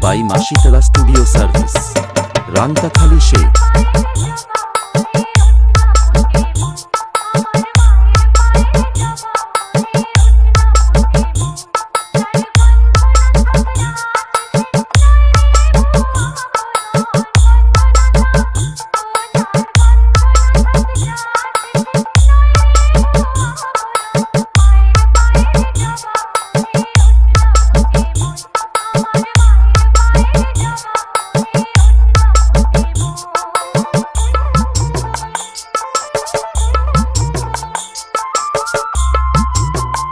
By Masitala studio service Rantakhali say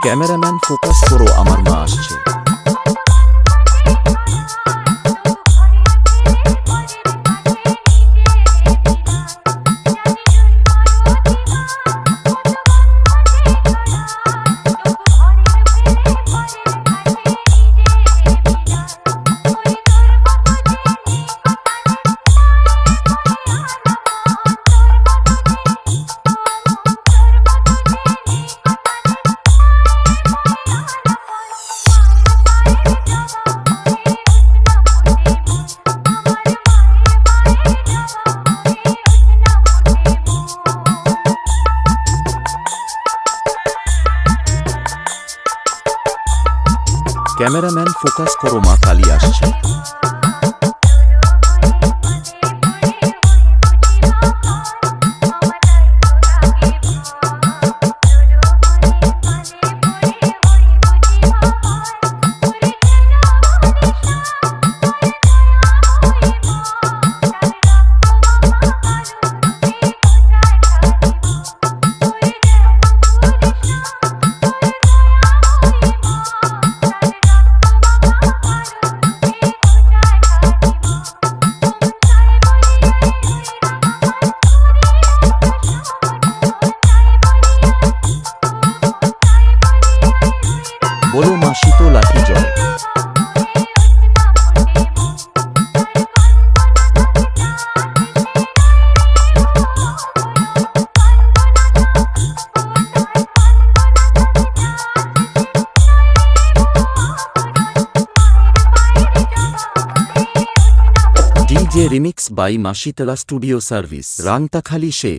cameraman focus করো আমার মা আসছে। ক্যামেরাম্যান ফোকাস করো মা কালী আসছে। শীত লাঠি জয় DJ remix by Masitala studio service Rangtakhali say